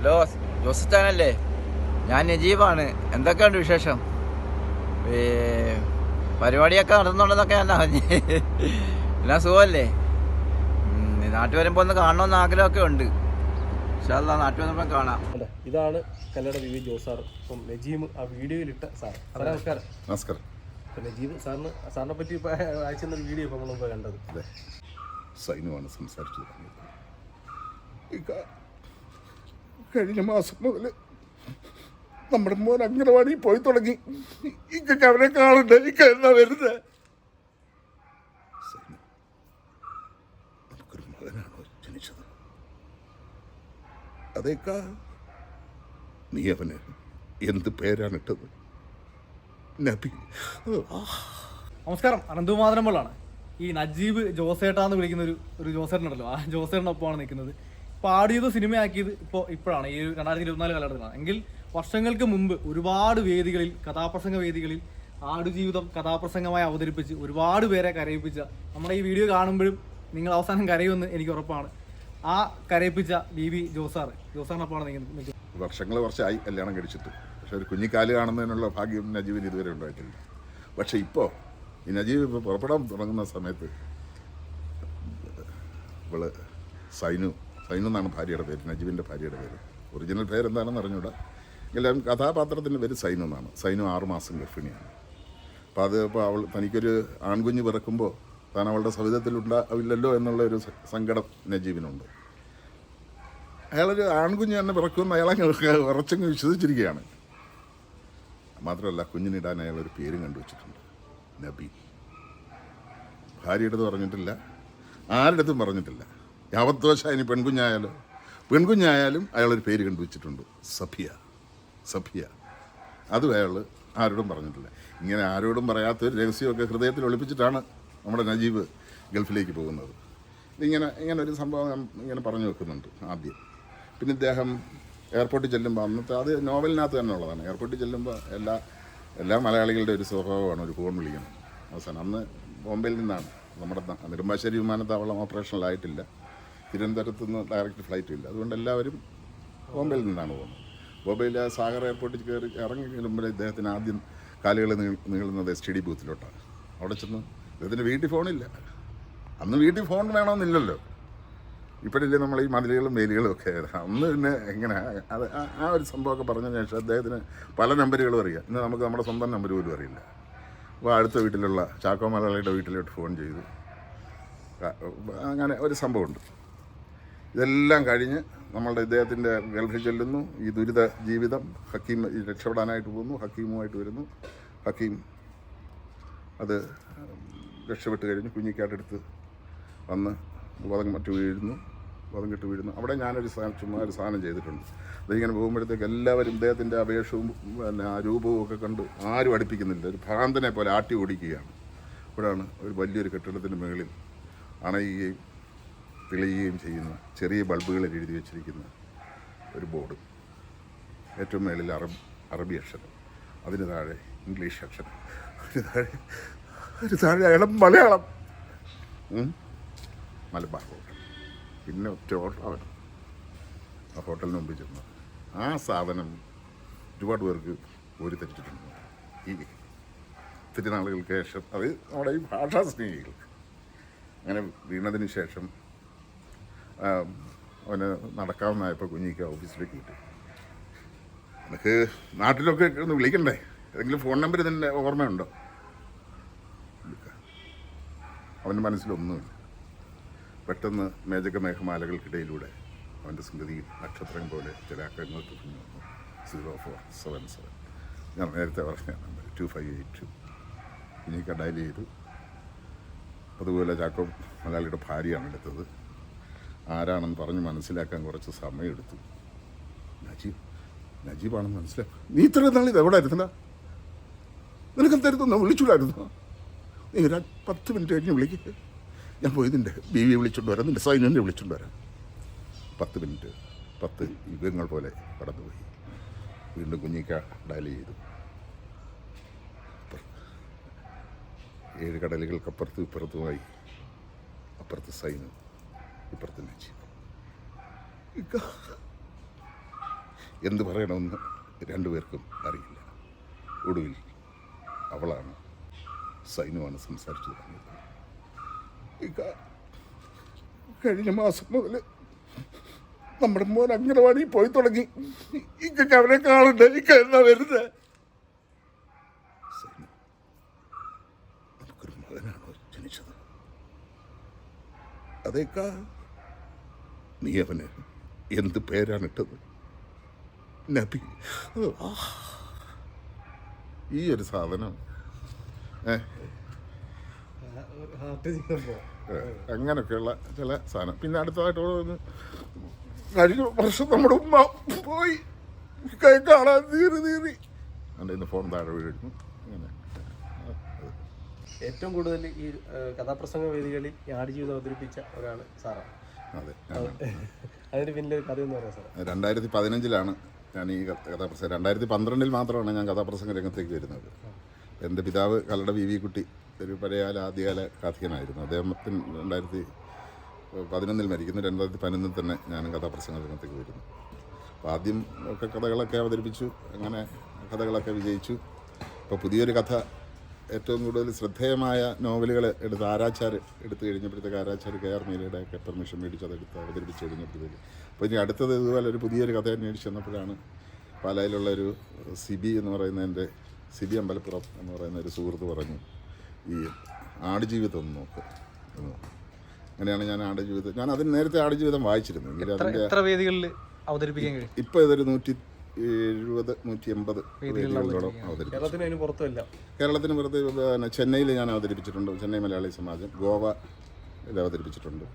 Hello ജോസിത്താനല്ലേ ഞാൻ നജീബാണ്. എന്തൊക്കെയുണ്ട് വിശേഷം? പരിപാടിയൊക്കെ നടന്നുണ്ടെന്നൊക്കെ ഞാൻ അറിഞ്ഞ്. എല്ലാം സുഖമല്ലേ? നാട്ടിൽ വരുമ്പോൾ ഒന്ന് കാണണമെന്ന് ആഗ്രഹമൊക്കെ ഉണ്ട്. പക്ഷേ നാട്ടിൽ വന്നപ്പോൾ കാണാം. അല്ല ഇതാണ് Kallada V V Jose sir ഇപ്പം നജീം ആ വീഡിയോയിലിട്ട സാർ. നമസ്കാരം. നമസ്കാരം. ഇപ്പം നജീബ് സാറിന് സാറിനെ പറ്റി ഇപ്പോൾ ഒരു വീഡിയോ ഇപ്പം നമ്മൾ കണ്ടത്. അതെ. സൈനുവാണ് സംസാരിച്ചു ഇക്ക, കഴിഞ്ഞ മാസം മുതൽ നമ്മുടെ മോൻ അംഗനവാടി പോയി തുടങ്ങി. ഇക്കൊക്കെ അവരെ കാണണ്ട ഇക്ക വരുന്നത് നമുക്കൊരു മകനാണോ ജനിച്ചത്. അതേക്കാ നീ അവന് എന്ത് പേരാണ് ഇട്ടത് നബി നമസ്കാരം. ഈ നജീബ് ജോസേട്ടാന്ന് വിളിക്കുന്ന ഒരു ഒരു ജോസേട്ടനുണ്ടല്ലോ. ആ ജോസേട്ടനൊപ്പമാണ് നിൽക്കുന്നത്. പാടിയത് സിനിമയാക്കിയത് ഇപ്പോൾ ഇപ്പോഴാണ്. ഈ രണ്ടായിരത്തി ഇരുപത്തിനാല് കാലഘട്ടത്തിലാണ്. എങ്കിൽ വർഷങ്ങൾക്ക് മുമ്പ് ഒരുപാട് വേദികളിൽ കഥാപ്രസംഗ വേദികളിൽ ആടുജീവിതം കഥാപ്രസംഗമായി അവതരിപ്പിച്ച് ഒരുപാട് പേരെ കരയിപ്പിച്ച നമ്മുടെ ഈ വീഡിയോ കാണുമ്പോഴും നിങ്ങൾ അവസാനം കരയുമെന്ന് എനിക്ക് ഉറപ്പാണ്. ആ കരയിപ്പിച്ച ബി ബി ജോസാർ. ജോസാറിനൊപ്പമാണ് നിങ്ങൾ വർഷങ്ങൾ വർഷമായി കല്യാണം കഴിച്ചിട്ട്. പക്ഷെ ഒരു കുഞ്ഞിക്കാൽ കാണുന്നതിനുള്ള ഭാഗ്യം നജീബിന് ഇതുവരെ ഉണ്ടായിട്ടില്ല. പക്ഷെ ഇപ്പോൾ ഈ നജീബ് ഇപ്പോൾ പുറപ്പെടാൻ തുടങ്ങുന്ന സമയത്ത് ഇവൾ സൈനു സൈനു എന്നാണ് ഭാര്യയുടെ പേര് നജീബിന്റെ ഭാര്യയുടെ പേര്. ഒറിജിനൽ പേരെന്താണെന്ന് അറിഞ്ഞൂടാ. എല്ലാവരും കഥാപാത്രത്തിന്റെ പേര് സൈനു എന്നാണ് സൈനു ആറുമാസം ഗർഭിണിയാണ്. അപ്പോൾ അത് ഇപ്പോൾ അവൾ തനിക്കൊരു ആൺകുഞ്ഞ് പിറക്കുമ്പോൾ താൻ അവളുടെ സവിധത്തിൽ ഉണ്ടാവില്ലല്ലോ എന്നുള്ള ഒരു സങ്കടം നജീബിനുണ്ട്. അയാളൊരു ആൺകുഞ്ഞ് തന്നെ പിറക്കുമെന്ന് അയാളെ ഉറച്ചങ്ങ് വിശ്വസിച്ചിരിക്കുകയാണ്. മാത്രമല്ല കുഞ്ഞിനിടാൻ അയാൾ ഒരു പേരും കണ്ടുവച്ചിട്ടുണ്ട്. നബി. ഭാര്യയുടെ അടുത്ത് പറഞ്ഞിട്ടില്ല. ആരുടെ അടുത്തും പറഞ്ഞിട്ടില്ല. യാവത്തോശ ഇനി പെൺകുഞ്ഞായാലോ? പെൺകുഞ്ഞായാലും അയാളൊരു പേര് കണ്ടുവച്ചിട്ടുണ്ട്. സഫിയ. സഫിയ. അതും അയാൾ ആരോടും പറഞ്ഞിട്ടില്ല. ഇങ്ങനെ ആരോടും പറയാത്തൊരു രഹസ്യമൊക്കെ ഹൃദയത്തിൽ ഒളിപ്പിച്ചിട്ടാണ് നമ്മുടെ നജീബ് ഗൾഫിലേക്ക് പോകുന്നത്. ഇങ്ങനെ ഇങ്ങനെ ഒരു സംഭവം ഇങ്ങനെ പറഞ്ഞു വെക്കുന്നുണ്ട് ആദ്യം. പിന്നെ ഇദ്ദേഹം എയർപോർട്ടിൽ ചെല്ലുമ്പോൾ അന്നത്തെ അത് നോവലിനകത്ത് തന്നെ ഉള്ളതാണ്. എയർപോർട്ടിൽ ചെല്ലുമ്പോൾ എല്ലാ എല്ലാ മലയാളികളുടെ ഒരു സ്വഭാവമാണ് ഒരു ഫോൺ വിളിക്കണം അവസാനം അന്ന് ബോംബെയിൽ നിന്നാണ്. നമ്മുടെ നെടുമ്പാശ്ശേരി വിമാനത്താവളം ഓപ്പറേഷനിലായിട്ടില്ല. തിരുവനന്തപുരത്ത് നിന്ന് ഡയറക്റ്റ് ഫ്ലൈറ്റ് ഇല്ല. അതുകൊണ്ട് എല്ലാവരും ബോംബെയിൽ നിന്നാണ് പോകുന്നത്. ബോംബെയിലെ സാഗർ എയർപോർട്ടിൽ കയറി ഇറങ്ങി ഇദ്ദേഹത്തിന് ആദ്യം കാലുകൾ നീളുന്നത് എസ് ഡി ബൂത്തിലോട്ടാണ് അവിടെ ചെന്ന് ഇദ്ദേഹത്തിന് വീട്ടിൽ ഫോണില്ല അന്ന് വീട്ടിൽ ഫോൺ വേണമെന്നില്ലല്ലോ. ഇപ്പോഴില്ലേ നമ്മൾ ഈ മതിലുകളും വേലികളും ഒക്കെ അന്ന് പിന്നെ എങ്ങനെ? അത് ആ- ഒരു സംഭവമൊക്കെ പറഞ്ഞതിന് ശേഷം അദ്ദേഹത്തിന് പല നമ്പറുകളും അറിയാം. ഇന്ന് നമുക്ക് നമ്മുടെ സ്വന്തം നമ്പർ പോലും അറിയില്ല. അപ്പോൾ അടുത്ത വീട്ടിലുള്ള ചാക്കോ മലയാളിയുടെ വീട്ടിലോട്ട് ഫോൺ ചെയ്തു. അങ്ങനെ ഒരു സംഭവമുണ്ട്. ഇതെല്ലാം കഴിഞ്ഞ് നമ്മളുടെ ഇദ്ദേഹത്തിന്റെ ഗൾഫിൽ ചെല്ലുന്നു. ഈ ദുരിത ജീവിതം ഹക്കീം രക്ഷപ്പെടാനായിട്ട് പോകുന്നു. ഹക്കീമുമായിട്ട് വരുന്നു. ഹക്കീം അത് രക്ഷപ്പെട്ട് കഴിഞ്ഞ് കുഞ്ഞിക്കാട്ടെടുത്ത് വന്ന് വതം മറ്റു വീഴുന്നു. വതം കെട്ട് വീഴുന്നു. അവിടെ ഞാനൊരു സാധനം ചുമ്മാ ഒരു സാധനം ചെയ്തിട്ടുണ്ട്. അതിങ്ങനെ പോകുമ്പോഴത്തേക്ക് എല്ലാവരും ഇദ്ദേഹത്തിന്റെ അപേക്ഷവും പിന്നെ ആ രൂപവും ഒക്കെ കണ്ട് ആരും അടുപ്പിക്കുന്നില്ല. ഒരു ഭ്രാന്തനെ പോലെ ആട്ടി ഓടിക്കുകയാണ്. ഇവിടെയാണ് ഒരു വലിയൊരു കെട്ടിടത്തിന്റെ മുകളിൽ അണയുകയും തെളിയുകയും ചെയ്യുന്ന. ചെറിയ ബൾബുകളിൽ എഴുതി വെച്ചിരിക്കുന്ന ഒരു ബോർഡ്. ഏറ്റവും മേളിൽ അറബ് അറബി അക്ഷരം. അതിന് താഴെ ഇംഗ്ലീഷ് അക്ഷരം. അതിന് താഴെ അതിന് താഴെ ഇളം മലയാളം. മലബാർ ഹോട്ടൽ. പിന്നെ ഒറ്റ ഹോട്ടലാണ് ആ ഹോട്ടലിന് മുമ്പിൽ ചെന്ന്. ആ സാധനം ഒരുപാട് പേർക്ക് ഒരു തെറ്റിട്ടുണ്ട് ഈ ഒത്തിരി നാളുകൾക്ക് ശേഷം അത് നമ്മുടെ ഈ ഭാഷാ സ്നേഹികൾ അങ്ങനെ വീണതിന് ശേഷം അവന് നടക്കാവുന്നതായപ്പോൾ കുഞ്ഞിക്ക് ഓഫീസിലേക്ക് കിട്ടി. എനിക്ക് നാട്ടിലൊക്കെ ഒന്ന് വിളിക്കണ്ടേ? ഏതെങ്കിലും ഫോൺ നമ്പർ ഇതിന്റെ ഓർമ്മയുണ്ടോ. അവന്റെ മനസ്സിലൊന്നുമില്ല. പെട്ടെന്ന് മേജക മേഘമാലകൾക്കിടയിലൂടെ അവന്റെ സ്മൃതിയിൽ നക്ഷത്രം പോലെ ചിലാക്കങ്ങൾ തുറന്നു വന്നു. സീറോ ഫോർ സെവൻ സെവൻ ഞാൻ നേരത്തെ പറഞ്ഞ number two five eight two ഇനി ഡയൽ ചെയ്തു. അതുപോലെ ചാക്കോ മലയാളിയുടെ ഭാര്യയാണ് എടുത്തത്. ആരാണെന്ന് പറഞ്ഞ് മനസ്സിലാക്കാൻ കുറച്ച് സമയമെടുത്തു. നജീബ് നജീബാണെന്ന് മനസ്സിലാക്കും നീ ഇത്ര നാൾ ഇത് എവിടെ ആയിരുന്നില്ല നിനക്ക് എന്തായിരുന്നു വിളിച്ചൂടായിരുന്നു നീ ഒരു പത്ത് മിനിറ്റ് കഴിഞ്ഞ് വിളിക്കുക ഞാൻ പോയി നിന്റെ ബി വി വിളിച്ചോണ്ട് വരാം. നിന്റെ സൈന്യനെ വിളിച്ചോണ്ട് വരാം. പത്ത് മിനിറ്റ് പത്ത് യുഗങ്ങൾ പോലെ കടന്നുപോയി. വീണ്ടും കുഞ്ഞിക്ക ഡയൽ ചെയ്തു. ഏഴ് കടലുകൾക്കപ്പുറത്തും ഇപ്പുറത്തുമായി അപ്പുറത്ത് സൈന്യം. ഇപ്പുറത്ത് നജീബ് എന്ത് പറയണമെന്ന് രണ്ടുപേർക്കും അറിയില്ല. ഒടുവിൽ അവളാണ് സൈനുമാണ് സംസാരിച്ചു തുടങ്ങിയത് ഇക്ക, കഴിഞ്ഞ മാസം മുതൽ നമ്മുടെ മോൻ അംഗനവാടി പോയി തുടങ്ങി. ഇക്കൊക്കെ അവനെ കാണണ്ട? ഇക്ക എന്നാ വരുന്നത് നമുക്കൊരു മകനാണോ ജനിച്ചത്? അതേക്ക നീ അവന് എന്ത് പേരാണിട്ടത്? നബി. ഈ ഒരു സാധനം. അങ്ങനൊക്കെയുള്ള ചില സാധനം. പിന്നെ അടുത്തതായിട്ട് കഴിഞ്ഞ വർഷം നമ്മുടെ ഉമ്മ പോയി. കൈ കാണാൻ തീറി തീറി എന്റെ ഇന്ന് ഫോൺ താഴെ വീഴുന്നു. ഏറ്റവും കൂടുതൽ ഈ കഥാപ്രസംഗ വേദികളിൽ ആടുജീവിതം അവതരിപ്പിച്ച ഒരാൾ സാറാണ്. അതെ. അതിന് പിന്നിലെ ഒരു കഥ എന്ന് പറയാം സാറേ. രണ്ടായിരത്തി പതിനഞ്ചിലാണ് ഞാൻ ഈ കഥ- കഥാപ്രസംഗം. രണ്ടായിരത്തി പന്ത്രണ്ടിൽ മാത്രമാണ് ഞാൻ കഥാപ്രസംഗ രംഗത്തേക്ക് വരുന്നത്. എന്റെ പിതാവ് കല്ലട വി വി കുട്ടി ഒരു പഴയകാല ആദ്യകാല കാർത്തികനായിരുന്നു അദ്ദേഹത്തിന് രണ്ടായിരത്തി പതിനൊന്നിൽ മരിക്കുന്നു. രണ്ടായിരത്തി പതിനൊന്നിൽ തന്നെ ഞാൻ കഥാപ്രസംഗ രംഗത്തേക്ക് വരുന്നു. അപ്പോൾ ആദ്യം ഒക്കെ കഥകളൊക്കെ അവതരിപ്പിച്ചു അങ്ങനെ കഥകളൊക്കെ വിജയിച്ചു. ഇപ്പോൾ പുതിയൊരു കഥ ഏറ്റവും കൂടുതൽ ശ്രദ്ധേയമായ നോവലുകൾ എടുത്ത് ആരാച്ചാർ എടുത്തു കഴിഞ്ഞപ്പോഴത്തേക്ക് ആരാച്ചാർ കെ ആർ മീരയുടെ ഒക്കെ പെർമിഷൻ മേടിച്ച് അതെടുത്ത് അവതരിപ്പിച്ച് കഴിഞ്ഞപ്പോഴത്തേക്ക്. അപ്പോൾ ഇനി അടുത്തത് ഇതുപോലെ ഒരു പുതിയൊരു കഥ അന്വേഷിച്ച് വന്നപ്പോഴാണ് പാലായിലുള്ള ഒരു സിബി എന്ന് പറയുന്ന എന്റെ സിബി അമ്പലപ്പുറം എന്ന് പറയുന്ന ഒരു സുഹൃത്ത് പറഞ്ഞു ഈ ആടുജീവിതം ഒന്ന് നോക്ക്. എന്ന്. അങ്ങനെയാണ് ഞാൻ ആടുജീവിതം ഞാൻ അതിന് നേരത്തെ ആടുജീവിതം വായിച്ചിരുന്നു. എങ്കിലും അതിന്റെ ഇപ്പോൾ ഇതൊരു നൂറ്റി എഴുപത് നൂറ്റി എൺപത് വേദികളോളം അവതരിപ്പിച്ചു. കേരളത്തിന് പുറത്ത് ചെന്നൈയിൽ ഞാൻ അവതരിപ്പിച്ചിട്ടുണ്ട്. ചെന്നൈ മലയാളി സമാജം ഗോവയിൽ അവതരിപ്പിച്ചിട്ടുണ്ട്.